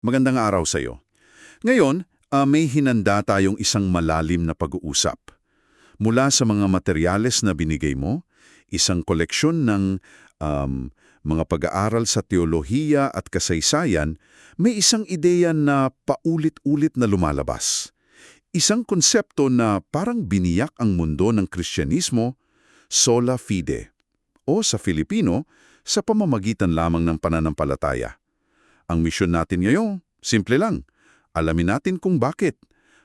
Magandang araw sa iyo. Ngayon, ah, may hinanda tayong isang malalim na pag-uusap. Mula sa mga materyales na binigay mo, isang koleksyon ng um, mga pag-aaral sa teolohiya at kasaysayan, may isang ideya na paulit-ulit na lumalabas. Isang konsepto na parang biniyak ang mundo ng Kristyanismo, sola fide, o sa Filipino, sa pamamagitan lamang ng pananampalataya. Ang misyon natin ngayon, simple lang. Alamin natin kung bakit.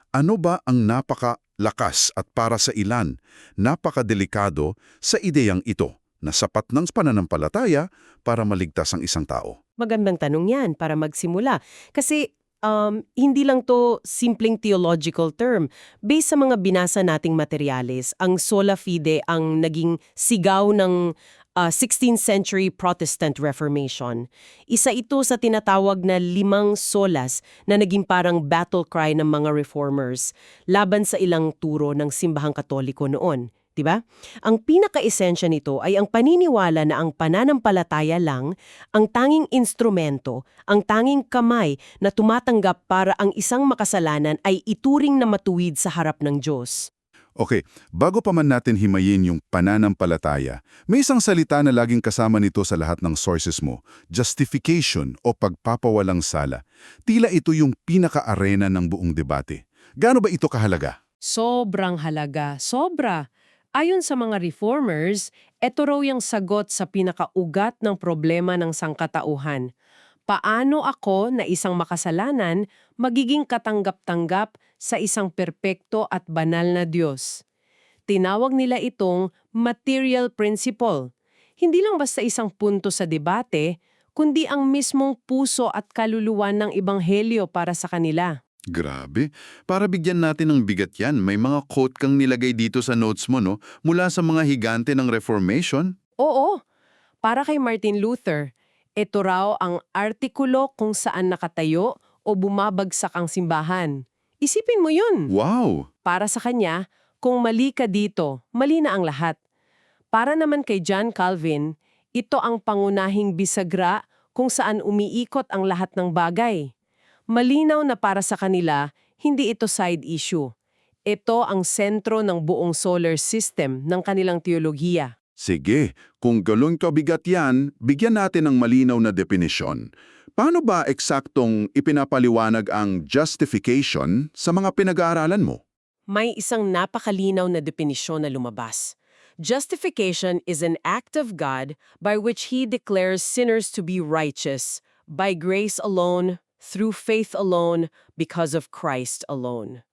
Ano ba ang napakalakas at para sa ilan, napakadelikado sa ideyang ito na sapat ng pananampalataya para maligtas ang isang tao? Magandang tanong yan para magsimula. Kasi um, hindi lang to simpleng theological term. Based sa mga binasa nating materyales, ang sola fide ang naging sigaw ng uh, 16th century Protestant Reformation. Isa ito sa tinatawag na limang solas na naging parang battle cry ng mga reformers laban sa ilang turo ng simbahang katoliko noon. 'di ba? Ang pinaka-esensya nito ay ang paniniwala na ang pananampalataya lang ang tanging instrumento, ang tanging kamay na tumatanggap para ang isang makasalanan ay ituring na matuwid sa harap ng Diyos. Okay, bago pa man natin himayin yung pananampalataya, may isang salita na laging kasama nito sa lahat ng sources mo, justification o pagpapawalang sala. Tila ito yung pinaka-arena ng buong debate. Gaano ba ito kahalaga? Sobrang halaga, sobra. Ayon sa mga reformers, ito raw yung sagot sa pinakaugat ng problema ng sangkatauhan. Paano ako na isang makasalanan magiging katanggap-tanggap sa isang perpekto at banal na Diyos? Tinawag nila itong material principle. Hindi lang basta isang punto sa debate, kundi ang mismong puso at kaluluwa ng ebanghelyo para sa kanila. Grabe. Para bigyan natin ng bigat yan, may mga quote kang nilagay dito sa notes mo, no? Mula sa mga higante ng Reformation. Oo, para kay Martin Luther, ito raw ang artikulo kung saan nakatayo o bumabagsak ang simbahan. Isipin mo yun. Wow! Para sa kanya, kung mali ka dito, mali na ang lahat. Para naman kay John Calvin, ito ang pangunahing bisagra kung saan umiikot ang lahat ng bagay. Malinaw na para sa kanila, hindi ito side issue. Ito ang sentro ng buong solar system ng kanilang teologiya. Sige, kung galon kabigat yan, bigyan natin ng malinaw na definisyon. Paano ba eksaktong ipinapaliwanag ang justification sa mga pinag-aaralan mo? May isang napakalinaw na definisyon na lumabas. Justification is an act of God by which He declares sinners to be righteous, by grace alone, through faith alone, because of Christ alone.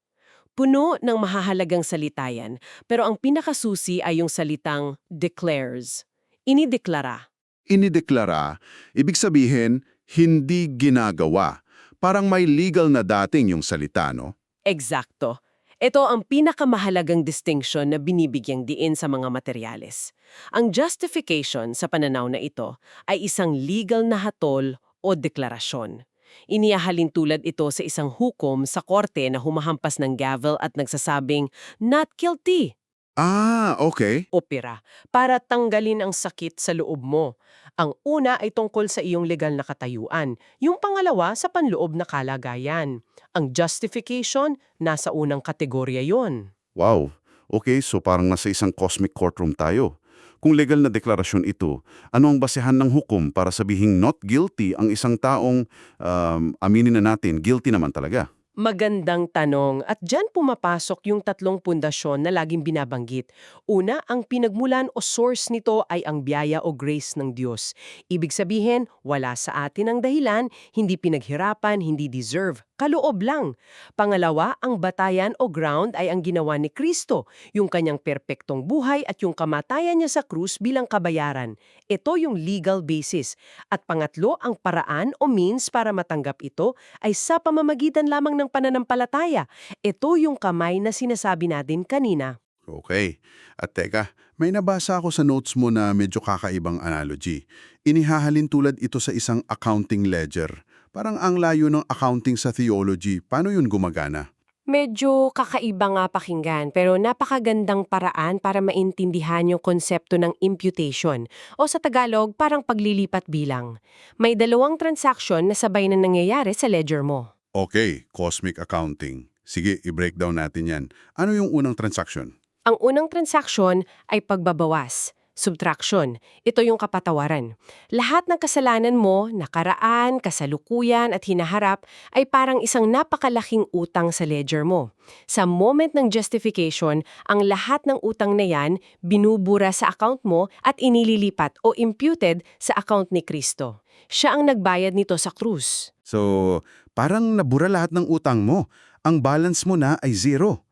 Puno ng mahahalagang salita yan, pero ang pinakasusi ay yung salitang declares. Inideklara. Inideklara, ibig sabihin, hindi ginagawa. Parang may legal na dating yung salita, no? Eksakto. Ito ang pinakamahalagang distinction na binibigyang diin sa mga materyales. Ang justification sa pananaw na ito ay isang legal na hatol o deklarasyon. Inihahalin tulad ito sa isang hukom sa korte na humahampas ng gavel at nagsasabing, not guilty, Ah, okay. opera, para tanggalin ang sakit sa loob mo. Ang una ay tungkol sa iyong legal na katayuan. Yung pangalawa sa panloob na kalagayan. Ang justification, nasa unang kategorya yon. Wow. Okay, so parang nasa isang cosmic courtroom tayo. Kung legal na deklarasyon ito, ano ang basehan ng hukom para sabihing not guilty ang isang taong, um, aminin na natin, guilty naman talaga? Magandang tanong at dyan pumapasok yung tatlong pundasyon na laging binabanggit. Una, ang pinagmulan o source nito ay ang biyaya o grace ng Diyos. Ibig sabihin, wala sa atin ang dahilan, hindi pinaghirapan, hindi deserve, kaloob lang. Pangalawa, ang batayan o ground ay ang ginawa ni Kristo, yung kanyang perpektong buhay at yung kamatayan niya sa krus bilang kabayaran. Ito yung legal basis. At pangatlo, ang paraan o means para matanggap ito ay sa pamamagitan lamang ng pananampalataya. Ito yung kamay na sinasabi natin kanina. Okay. At teka, may nabasa ako sa notes mo na medyo kakaibang analogy. Inihahalin tulad ito sa isang accounting ledger. Parang ang layo ng accounting sa theology. Paano yun gumagana? Medyo kakaiba nga pakinggan pero napakagandang paraan para maintindihan yung konsepto ng imputation o sa Tagalog parang paglilipat bilang. May dalawang transaction na sabay na nangyayari sa ledger mo. Okay, cosmic accounting. Sige, i-breakdown natin yan. Ano yung unang transaction? Ang unang transaction ay pagbabawas, subtraction. Ito yung kapatawaran. Lahat ng kasalanan mo, nakaraan, kasalukuyan at hinaharap ay parang isang napakalaking utang sa ledger mo. Sa moment ng justification, ang lahat ng utang na yan binubura sa account mo at inililipat o imputed sa account ni Kristo. Siya ang nagbayad nito sa krus. So, parang nabura lahat ng utang mo. Ang balance mo na ay zero.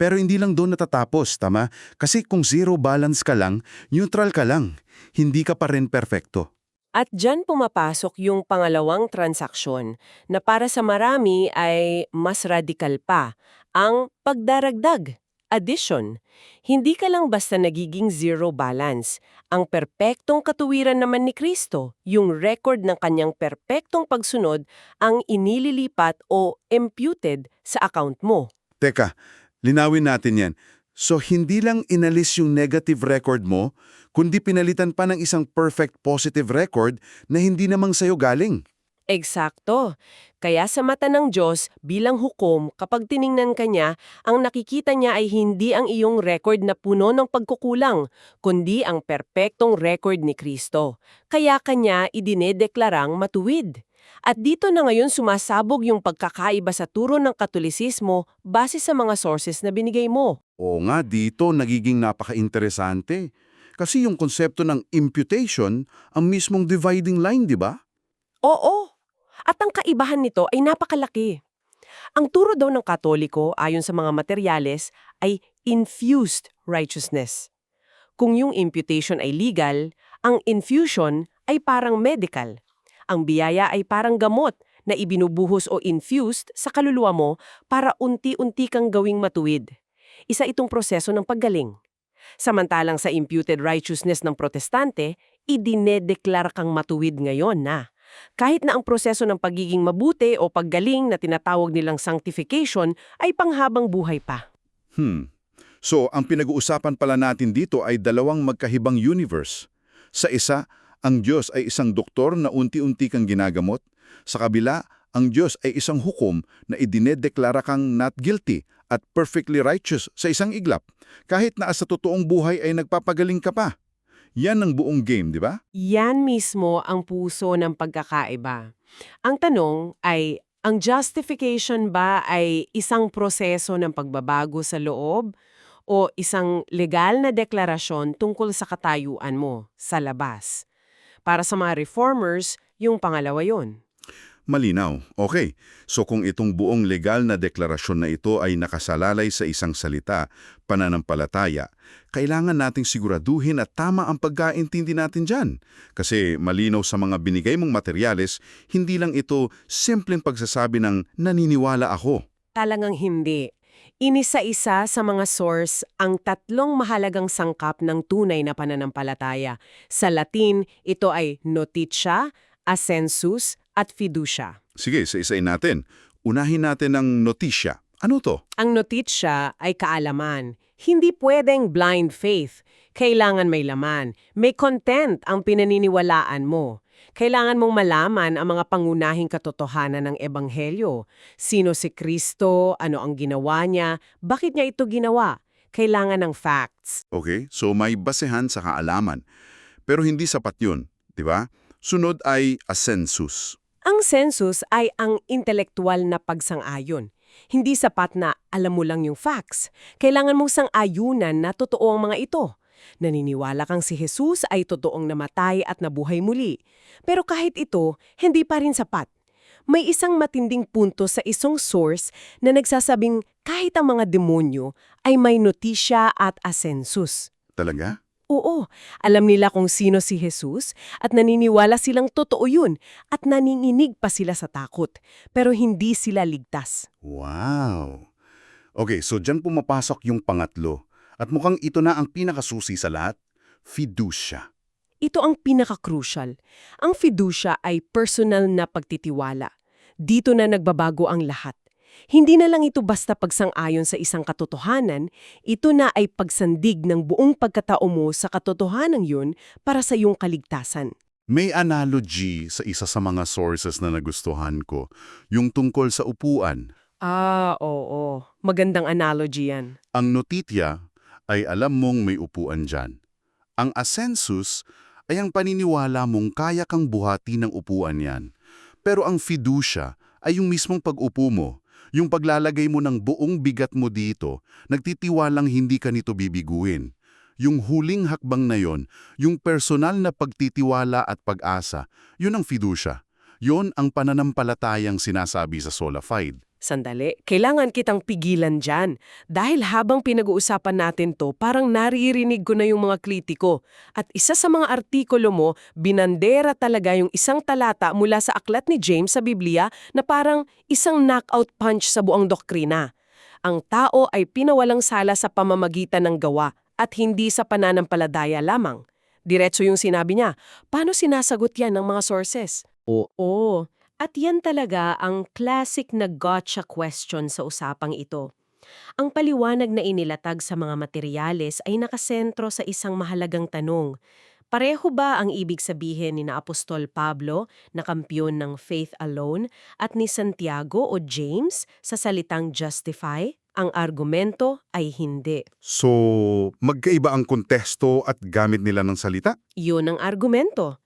Pero hindi lang doon natatapos, tama? Kasi kung zero balance ka lang, neutral ka lang. Hindi ka pa rin perfecto. At dyan pumapasok yung pangalawang transaksyon na para sa marami ay mas radikal pa, ang pagdaragdag, addition. Hindi ka lang basta nagiging zero balance. Ang perpektong katuwiran naman ni Kristo, yung record ng kanyang perpektong pagsunod, ang inililipat o imputed sa account mo. Teka, linawin natin yan. So, hindi lang inalis yung negative record mo, kundi pinalitan pa ng isang perfect positive record na hindi namang sa'yo galing. Eksakto. Kaya sa mata ng Diyos, bilang hukom, kapag tiningnan ka niya, ang nakikita niya ay hindi ang iyong record na puno ng pagkukulang, kundi ang perpektong record ni Kristo. Kaya kanya idinedeklarang matuwid. At dito na ngayon sumasabog yung pagkakaiba sa turo ng katolisismo base sa mga sources na binigay mo. Oo nga, dito nagiging napaka-interesante. Kasi yung konsepto ng imputation, ang mismong dividing line, di ba? Oo. At ang kaibahan nito ay napakalaki. Ang turo daw ng Katoliko ayon sa mga materyales ay infused righteousness. Kung yung imputation ay legal, ang infusion ay parang medical. Ang biyaya ay parang gamot na ibinubuhos o infused sa kaluluwa mo para unti-unti kang gawing matuwid. Isa itong proseso ng paggaling. Samantalang sa imputed righteousness ng protestante, idinedeklara kang matuwid ngayon na. Kahit na ang proseso ng pagiging mabuti o paggaling na tinatawag nilang sanctification ay panghabang buhay pa. Hmm. So, ang pinag-uusapan pala natin dito ay dalawang magkahibang universe. Sa isa, ang Diyos ay isang doktor na unti-unti kang ginagamot. Sa kabila, ang Diyos ay isang hukom na idinedeklara kang not guilty at perfectly righteous sa isang iglap, kahit na sa totoong buhay ay nagpapagaling ka pa. Yan ang buong game, di ba? Yan mismo ang puso ng pagkakaiba. Ang tanong ay, ang justification ba ay isang proseso ng pagbabago sa loob o isang legal na deklarasyon tungkol sa katayuan mo sa labas? Para sa mga reformers, yung pangalawa yon. Malinaw. Okay. So kung itong buong legal na deklarasyon na ito ay nakasalalay sa isang salita, pananampalataya, kailangan nating siguraduhin at tama ang pagkaintindi natin dyan. Kasi malinaw sa mga binigay mong materyales, hindi lang ito simpleng pagsasabi ng naniniwala ako. Talagang hindi. Inisa-isa sa mga source ang tatlong mahalagang sangkap ng tunay na pananampalataya. Sa Latin, ito ay notitia, ascensus, at fiducia. Sige, sa isain natin. Unahin natin ang notisya. Ano to? Ang notitia ay kaalaman. Hindi pwedeng blind faith. Kailangan may laman. May content ang pinaniniwalaan mo. Kailangan mong malaman ang mga pangunahing katotohanan ng Ebanghelyo. Sino si Kristo, ano ang ginawa niya, bakit niya ito ginawa. Kailangan ng facts. Okay, so may basehan sa kaalaman. Pero hindi sapat yun, di ba? Sunod ay ascensus. Ang census ay ang intelektual na pagsang-ayon. Hindi sapat na alam mo lang yung facts. Kailangan mong sang-ayunan na totoo ang mga ito. Naniniwala kang si Jesus ay totoong namatay at nabuhay muli. Pero kahit ito, hindi pa rin sapat. May isang matinding punto sa isang source na nagsasabing kahit ang mga demonyo ay may notisya at asensus. Talaga? Oo, alam nila kung sino si Jesus at naniniwala silang totoo yun at naninginig pa sila sa takot. Pero hindi sila ligtas. Wow! Okay, so dyan pumapasok yung pangatlo. At mukhang ito na ang pinakasusi sa lahat, fiducia. Ito ang pinaka-crucial. Ang fiducia ay personal na pagtitiwala. Dito na nagbabago ang lahat. Hindi na lang ito basta pagsang-ayon sa isang katotohanan, ito na ay pagsandig ng buong pagkatao mo sa katotohanan yun para sa iyong kaligtasan. May analogy sa isa sa mga sources na nagustuhan ko, yung tungkol sa upuan. Ah, oo. Magandang analogy yan. Ang notitya ay alam mong may upuan dyan. Ang asensus ay ang paniniwala mong kaya kang buhati ng upuan yan. Pero ang fiducia ay yung mismong pag-upo mo, yung paglalagay mo ng buong bigat mo dito, nagtitiwalang hindi ka nito bibiguin. Yung huling hakbang na yon, yung personal na pagtitiwala at pag-asa, yun ang fiducia. Yon ang pananampalatayang sinasabi sa sola fide. Sandali, kailangan kitang pigilan dyan. Dahil habang pinag-uusapan natin to, parang naririnig ko na yung mga kritiko. At isa sa mga artikulo mo, binandera talaga yung isang talata mula sa aklat ni James sa Biblia na parang isang knockout punch sa buong doktrina. Ang tao ay pinawalang sala sa pamamagitan ng gawa at hindi sa pananampaladaya lamang. Diretso yung sinabi niya, paano sinasagot yan ng mga sources? Oo. At yan talaga ang classic na gotcha question sa usapang ito. Ang paliwanag na inilatag sa mga materyales ay nakasentro sa isang mahalagang tanong. Pareho ba ang ibig sabihin ni na Apostol Pablo na kampyon ng faith alone at ni Santiago o James sa salitang justify? Ang argumento ay hindi. So, magkaiba ang kontesto at gamit nila ng salita? Yun ang argumento.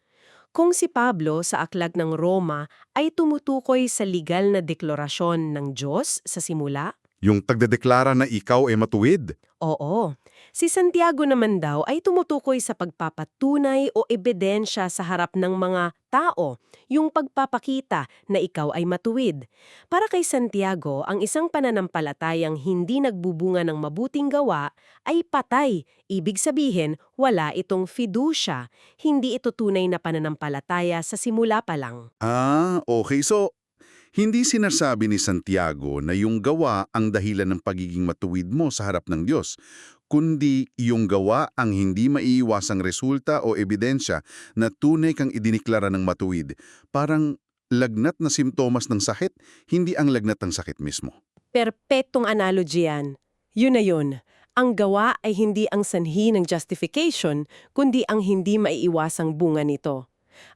Kung si Pablo sa aklag ng Roma ay tumutukoy sa legal na deklarasyon ng Diyos sa simula, Yung tagdedeklara na ikaw ay matuwid? oo. Si Santiago naman daw ay tumutukoy sa pagpapatunay o ebidensya sa harap ng mga tao, yung pagpapakita na ikaw ay matuwid. Para kay Santiago, ang isang pananampalatayang hindi nagbubunga ng mabuting gawa ay patay. Ibig sabihin, wala itong fiducia. Hindi ito tunay na pananampalataya sa simula pa lang. Ah, okay. So, hindi sinasabi ni Santiago na yung gawa ang dahilan ng pagiging matuwid mo sa harap ng Diyos, kundi yung gawa ang hindi maiiwasang resulta o ebidensya na tunay kang idiniklara ng matuwid. Parang lagnat na simptomas ng sakit, hindi ang lagnat ng sakit mismo. Perpetong analogy yan. Yun na yun. Ang gawa ay hindi ang sanhi ng justification, kundi ang hindi maiiwasang bunga nito.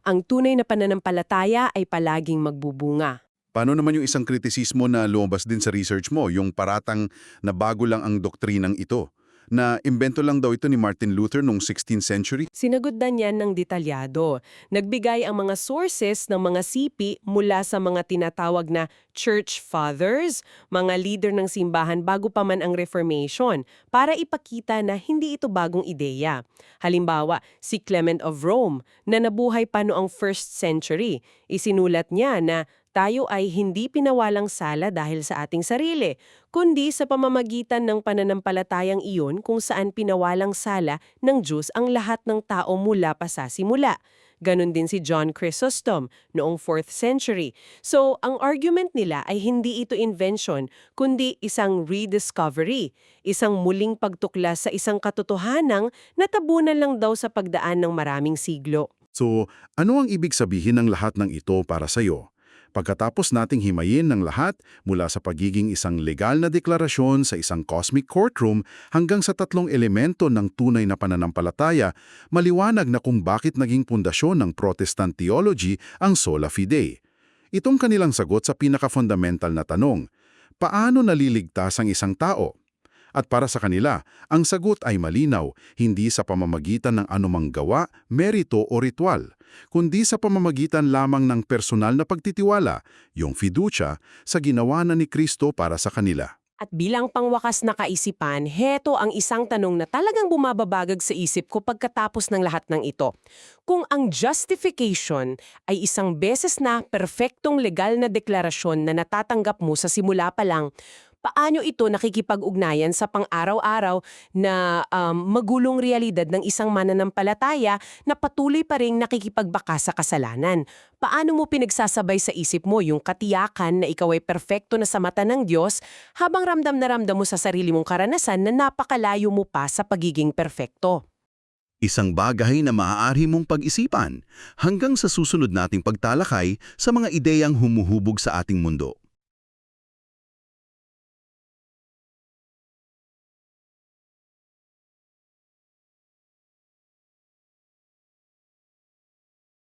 Ang tunay na pananampalataya ay palaging magbubunga. Paano naman yung isang kritisismo na lumabas din sa research mo, yung paratang na bago lang ang doktrinang ito? Na imbento lang daw ito ni Martin Luther noong 16th century? Sinaguddan yan ng detalyado. Nagbigay ang mga sources ng mga sipi mula sa mga tinatawag na church fathers, mga leader ng simbahan bago pa man ang Reformation, para ipakita na hindi ito bagong ideya. Halimbawa, si Clement of Rome, na nabuhay pa noong 1st century, isinulat niya na tayo ay hindi pinawalang sala dahil sa ating sarili, kundi sa pamamagitan ng pananampalatayang iyon kung saan pinawalang sala ng Diyos ang lahat ng tao mula pa sa simula. Ganon din si John Chrysostom noong 4th century. So, ang argument nila ay hindi ito invention, kundi isang rediscovery, isang muling pagtuklas sa isang katotohanang natabunan lang daw sa pagdaan ng maraming siglo. So, ano ang ibig sabihin ng lahat ng ito para sa'yo? Pagkatapos nating himayin ng lahat mula sa pagiging isang legal na deklarasyon sa isang cosmic courtroom hanggang sa tatlong elemento ng tunay na pananampalataya, maliwanag na kung bakit naging pundasyon ng Protestant theology ang sola fide. Itong kanilang sagot sa pinaka-fundamental na tanong, paano naliligtas ang isang tao? At para sa kanila, ang sagot ay malinaw, hindi sa pamamagitan ng anumang gawa, merito o ritual, kundi sa pamamagitan lamang ng personal na pagtitiwala, yung fiducia, sa ginawa na ni Kristo para sa kanila. At bilang pangwakas na kaisipan, heto ang isang tanong na talagang bumababagag sa isip ko pagkatapos ng lahat ng ito. Kung ang justification ay isang beses na perpektong legal na deklarasyon na natatanggap mo sa simula pa lang, paano ito nakikipag-ugnayan sa pang-araw-araw na um, magulong realidad ng isang mananampalataya na patuloy pa rin nakikipagbaka sa kasalanan? Paano mo pinagsasabay sa isip mo yung katiyakan na ikaw ay perpekto na sa mata ng Diyos habang ramdam na ramdam mo sa sarili mong karanasan na napakalayo mo pa sa pagiging perpekto? Isang bagay na maaari mong pag-isipan hanggang sa susunod nating pagtalakay sa mga ideyang humuhubog sa ating mundo.